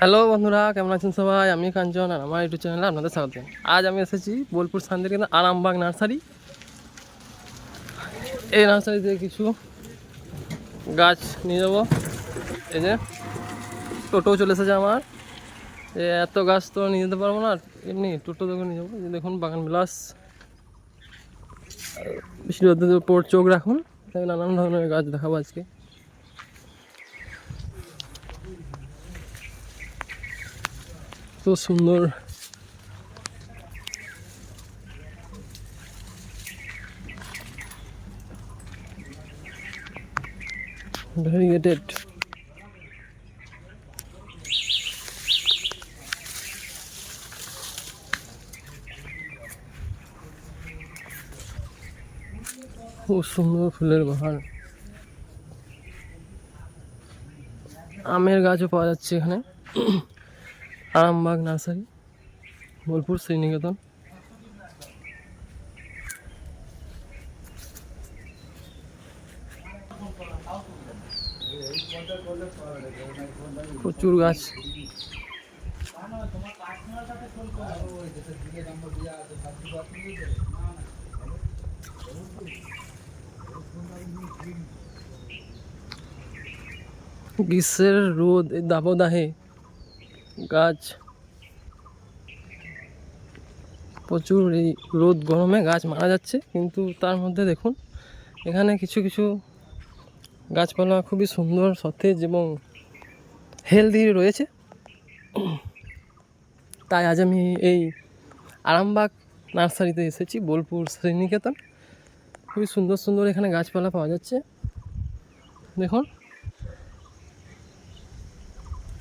Hello বন্ধুরা, কেমন আছেন সবাই? আমি কাঞ্চন আর আমার ইউটিউব চ্যানেলে আপনাদের স্বাগত। আজ আমি এসেছি বোলপুর শান্তিনিকেতন আরামবাগ নার্সারি। এই নার্সারিতে কিছু গাছ নিয়ে যাব। এই যে টোটো চলে এসেছে আমার। এত গাছ তো নিয়ে যেতে পারব না এমনি টোটো থেকে নিয়ে যাব। দেখুন, বাগান বিলাস। রোদের চোখ রাখুন নানান ধরনের গাছ দেখাবো আজকে। সুন্দর। ভেরিগেটেড খুব সুন্দর ফুলের বাহার আমের গাছও পাওয়া যাচ্ছে এখানে। আরামবাগ নার্সারি বোলপুর শ্রীনিকেতন। প্রচুর গাছ। গ্রীষ্মের রোদ দাবদাহে গাছ। প্রচুর এই রোদ গরমে গাছ মারা যাচ্ছে, কিন্তু তার মধ্যে দেখুন, এখানে কিছু কিছু গাছপালা খুবই সুন্দর, সতেজ এবং হেলদি রয়েছে। তাই আজ আমি এই আরামবাগ নার্সারিতে এসেছি, বোলপুর শ্রীনিকেতন। খুবই সুন্দর সুন্দর এখানে গাছপালা পাওয়া যাচ্ছে। দেখুন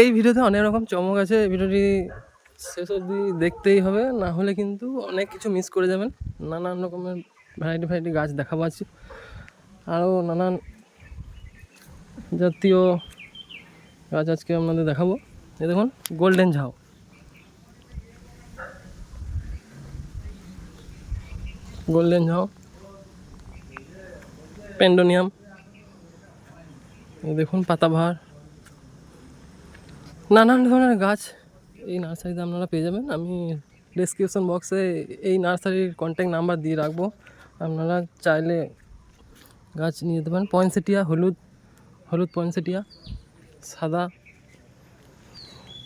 এই ভিডিওতে অনেক রকম চমক আছে। ভিডিওটি শেষ অবধি দেখতেই হবে। না হলে কিন্তু অনেক কিছু মিস করে যাবেন। নানান রকমের ভ্যারাইটি ভ্যারাইটি গাছ দেখাবো আছি আরও নানান জাতীয় গাছ আজকে আপনাদের দেখাবো। এই দেখুন গোল্ডেন ঝাউ। গোল্ডেন ঝাউ। পেন্ডোনিয়াম দেখুন, পাতাবাহার। নানান ধরনের গাছ এই নার্সারিতে আপনারা পেয়ে যাবেন। আমি ডিসক্রিপশন বক্সে এই নার্সারির কন্ট্যাক্ট নাম্বার দিয়ে রাখব। আপনারা চাইলে গাছ নিয়ে যেতে পারেন। পয়েন্টসেটিয়া হলুদ হলুদ পয়েন্টসেটিয়া সাদা,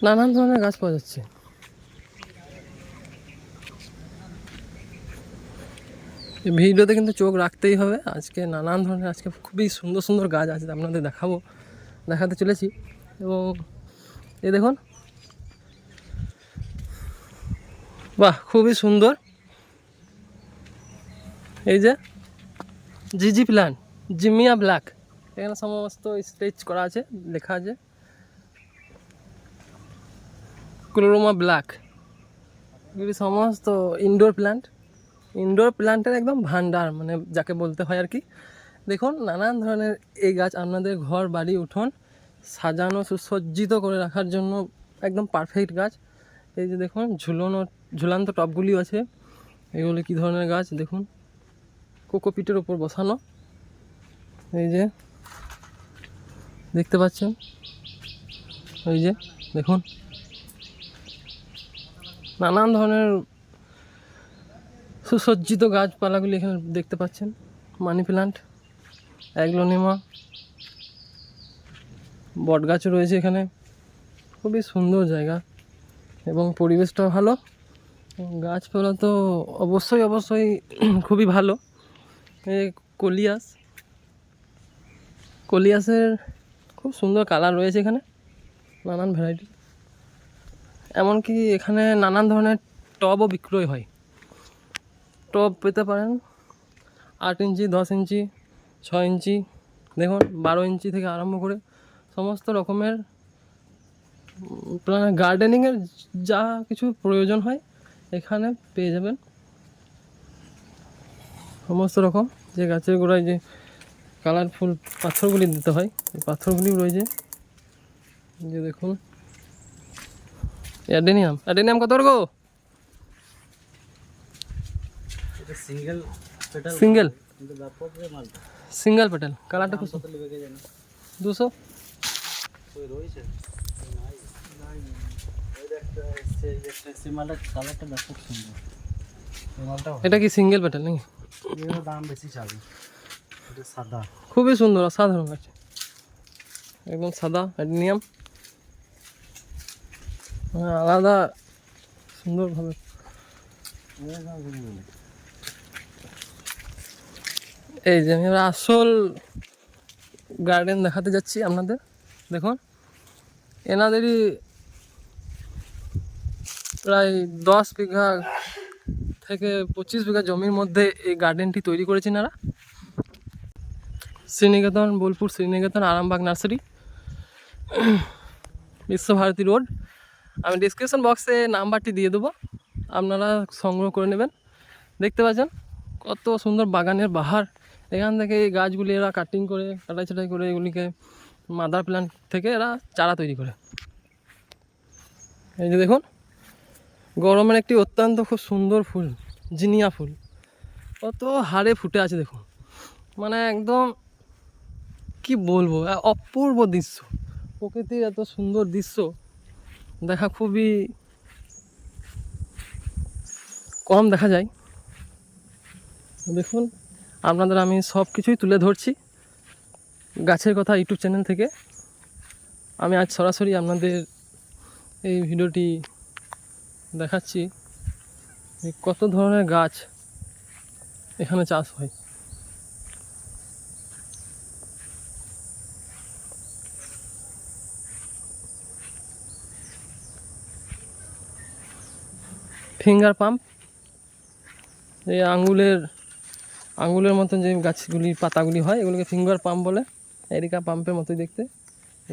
নানান ধরনের গাছ পাওয়া যাচ্ছে। ভিডিওতে কিন্তু চোখ রাখতেই হবে। আজকে নানান ধরনের, আজকে খুবই সুন্দর সুন্দর গাছ আছে, আপনাদের দেখাবো, দেখাতে চলেছি। এবং এই দেখুন। বাহ, খুবই সুন্দর। এই যে, জিজি প্ল্যান্ট জিমিয়া ব্ল্যাক। এখানে সমস্ত স্টেচ করা আছে, লেখা আছে। ক্লোরোমা ব্ল্যাক। এগুলি সমস্ত ইনডোর প্ল্যান্ট ইনডোর প্ল্যান্টের একদম ভান্ডার মানে যাকে বলতে হয় আর কি। দেখুন, নানান ধরনের এই গাছ, আপনাদের ঘর, বাড়ি, উঠোন সাজানো, সুসজ্জিত করে রাখার জন্য একদম পারফেক্ট গাছ। এই যে দেখুন, ঝুলানো, ঝুলান্ত টবগুলিও আছে। এগুলো কী ধরনের গাছ? দেখুন, কোকোপিটের ওপর বসানো। এই যে, দেখতে পাচ্ছেন? এই যে, দেখুন। নানান ধরনের সুসজ্জিত গাছপালাগুলি এখানে দেখতে পাচ্ছেন। মানি প্ল্যান্ট অ্যাগ্লোনিমা বট গাছও রয়েছে এখানে। খুবই সুন্দর জায়গা এবং পরিবেশটাও ভালো। গাছপালা তো অবশ্যই অবশ্যই খুবই ভালো। কলিয়াস। কলিয়াসের খুব সুন্দর কালার রয়েছে এখানে, নানান ভ্যারাইটি। এমনকি এখানে নানান ধরনের টবও বিক্রয় হয়। টব পেতে পারেন আট ইঞ্চি, দশ ইঞ্চি, ছয় ইঞ্চি, দেখুন, বারো ইঞ্চি থেকে আরম্ভ করে সমস্ত রকমের গার্ডেনিংয়ের যা কিছু প্রয়োজন হয় এখানে পেয়ে যাবেন। সমস্ত রকম যে গাছের গোড়ায় যে কালারফুল পাথরগুলি দিতে হয় এই পাথরগুলিও রয়েছে। যে দেখুন। অ্যাডেনিয়াম। অ্যাডেনিয়াম কত গো এটা single petal single single petal কালারটা খুব দুশো। ওই রয়েছে? নাই। নাই। এটা কি সিঙ্গেল পেটাল নাকি? দাম বেশি চাবি। এটা সাদা। খুবই সুন্দর অসাধারণ আছে একদম সাদা অ্যাডনিয়াম আলাদা সুন্দরভাবে। এই যে আমি আসল গার্ডেন দেখাতে যাচ্ছি আপনাদের। দেখুন, এনাদেরই প্রায় দশ বিঘা থেকে পঁচিশ বিঘা জমির মধ্যে এই গার্ডেনটি তৈরি করেছেন এনারা। Sriniketan, Bolpur, Sriniketan, Arambagh nursery, Visva Bharati road. আমি ডিসক্রিপশন বক্সে নাম্বারটি দিয়ে দেবো, আপনারা সংগ্রহ করে নেবেন। দেখতে পাচ্ছেন কত সুন্দর বাগানের বাহার। এখান থেকে এই গাছগুলি এরা কাটিং করে কাটাই ছাটাই করে এগুলিকে মাদার প্ল্যান্ট থেকে এরা চারা তৈরি করে। এই যে দেখুন, গরমের একটি অত্যন্ত খুব সুন্দর ফুল, জিনিয়া ফুল। কত হারে ফুটে আছে দেখুন। মানে একদম, কি বলব অপূর্ব দৃশ্য। প্রকৃতির এত সুন্দর দৃশ্য, দেখা খুবই কম দেখা যায়। দেখুন, আপনাদের আমি সব কিছুই তুলে ধরছি। গাছের কথা ইউটিউব চ্যানেল থেকে। আমি আজ সরাসরি আপনাদের এই ভিডিওটি দেখাচ্ছি কত ধরনের গাছ এখানে চাষ হয়। ফিঙ্গার পাম্প, এই আঙ্গুলের আঙ্গুলের মতন যে গাছগুলি, পাতাগুলি হয়, এগুলোকে ফিঙ্গার পাম্প বলে। এরিকা পাম্পের মতোই দেখতে।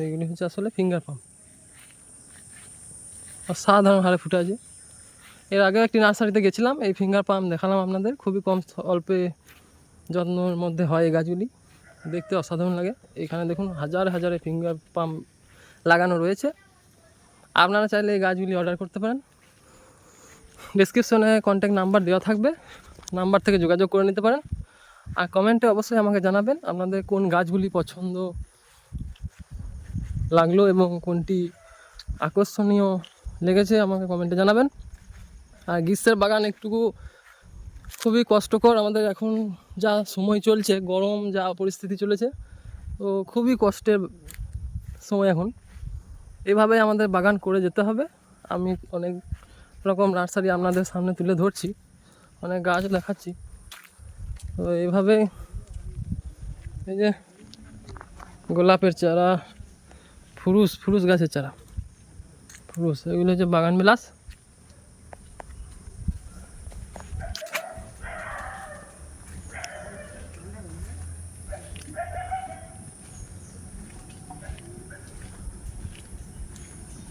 এইগুলি হচ্ছে আসলে ফিঙ্গার পাম্প অসাধারণ হারে ফুটে আছে এর আগেও একটি নার্সারিতে গেছিলাম, এই ফিঙ্গার পাম্প দেখালাম আপনাদের। খুবই কম অল্পে যত্নর মধ্যে হয় এই গাছগুলি। দেখতে অসাধারণ লাগে। এখানে দেখুন হাজার হাজারে ফিঙ্গার পাম্প লাগানো রয়েছে। আপনারা চাইলে এই গাছগুলি অর্ডার করতে পারেন। ডিসক্রিপশনে কন্ট্যাক্ট নাম্বার দেওয়া থাকবে। নাম্বার থেকে যোগাযোগ করে নিতে পারেন। আর কমেন্টে অবশ্যই আমাকে জানাবেন আপনাদের কোন গাছগুলি পছন্দ লাগল এবং কোনটি আকর্ষণীয় লেগেছে আমাকে কমেন্টে জানাবেন। আর গ্রীষ্মের বাগান একটুকু খুবই কষ্টকর। আমাদের এখন যা সময় চলছে, গরম যা পরিস্থিতি চলেছে, তো খুবই কষ্টের সময় এখন। এভাবে আমাদের বাগান করে যেতে হবে। আমি অনেক রকম নার্সারি আপনাদের সামনে তুলে ধরছি, অনেক গাছ দেখাচ্ছি। তো এইভাবে এই যে গোলাপের চারা, ফুরুস ফুরুস গাছের চারা। ফুরুস, এগুলো হচ্ছে বাগান বিলাস।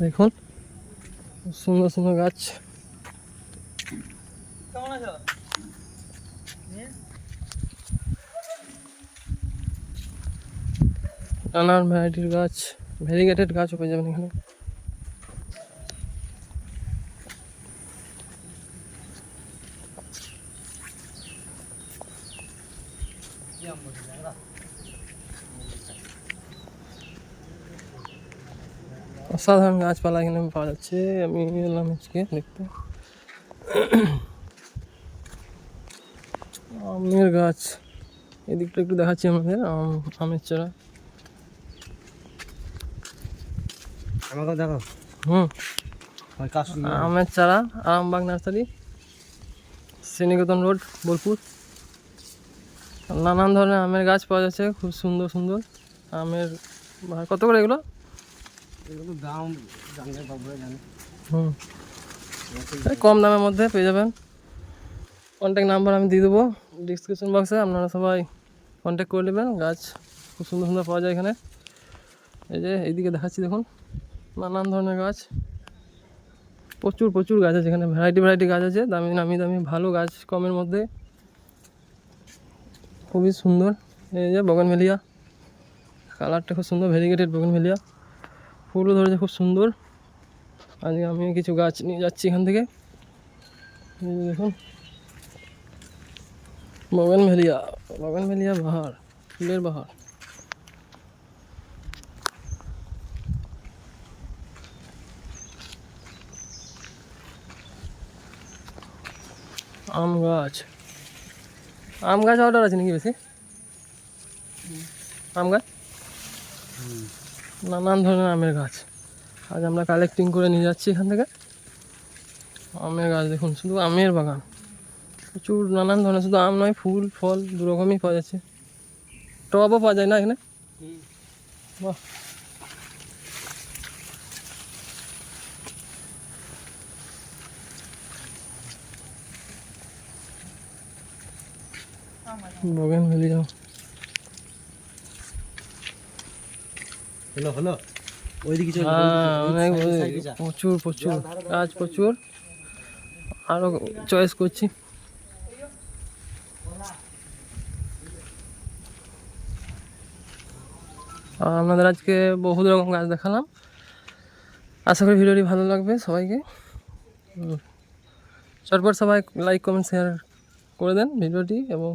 দেখুন, সুন্দর সুন্দর গাছ। কেমন আছো? নানান ভ্যারাইটির গাছ, ভেরিগেটেড গাছও পেয়ে যাবেন এখানে। অসাধারণ গাছপালা এখানে পাওয়া যাচ্ছে। আমি এলাম আজকে দেখতে। আমের গাছ। এদিকটা একটু দেখাচ্ছি আমাদের আম, আমের চারা। আমাকে দেখো। হুম। আমের চারা আরামবাগ নার্সারি শ্রীনিকেতন রোড বোলপুর। নানান ধরনের আমের গাছ পাওয়া যাচ্ছে খুব সুন্দর সুন্দর। আমের কত করে এগুলো? দাম হুম। কম দামের মধ্যে পেয়ে যাবেন। কন্ট্যাক্ট নাম্বার আমি দিয়ে দেবো ডিসক্রিপশন বক্সে আপনারা সবাই কন্ট্যাক্ট করে নেবেন। গাছ খুব সুন্দর সুন্দর পাওয়া যায় এখানে। এই যে এইদিকে দেখাচ্ছি দেখুন। নানান ধরনের গাছ। প্রচুর প্রচুর গাছ আছে এখানে। ভ্যারাইটি ভ্যারাইটি গাছ আছে। দামি নামি দামি, ভালো গাছ কমের মধ্যে। খুবই সুন্দর। এই যে বগনভেলিয়া। কালারটা খুব সুন্দর ভেরিগেটেড বগনভেলিয়া। ফুলও ধরেছে খুব সুন্দর। আজকে আমি কিছু গাছ নিয়ে যাচ্ছি এখান থেকে। দেখুন। বগনভেলিয়া। বগনভেলিয়া বাহার, ফুলের বাহার। আম গাছ। আম গাছ অর্ডার আছে নাকি বেশি? আম গাছ? নানান ধরনের আমের গাছ। আজ আমরা কালেক্টিং করে নিয়ে যাচ্ছি এখান থেকে। আমের গাছ দেখুন শুধু আমের বাগান। প্রচুর নানান ধরনের শুধু আম নয় ফুল ফল দু রকমই পাওয়া যাচ্ছে। টবও পাওয়া যায় না এখানে? বাহ। বগেন হলো হলো ওইদিকে চল হ্যাঁ অনেক প্রচুর প্রচুর গাছ প্রচুর। আরও চয়েস করছি। আপনাদের আজকে বহু রকম গাছ দেখালাম। আশা করি ভিডিওটি ভালো লাগবে সবাইকে। চটপট সবাই লাইক কমেন্ট শেয়ার করে দেন ভিডিওটি এবং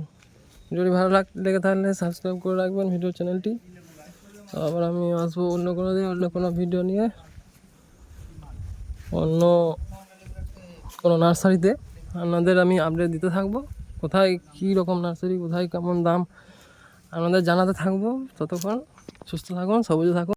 ভিডিওটি ভালো লাগ লেগে থাকলে সাবস্ক্রাইব করে রাখবেন ভিডিও চ্যানেলটি আবার আমি আসব অন্য কোনো দিন, অন্য কোনো ভিডিও নিয়ে। অন্য কোনো নার্সারিতে। আপনাদের আমি আপডেট দিতে থাকব। কোথায় কী রকম নার্সারি, কোথায় কেমন দাম, আপনাদের জানাতে থাকব। ততক্ষণ সুস্থ থাকুন, সবুজে থাকুন।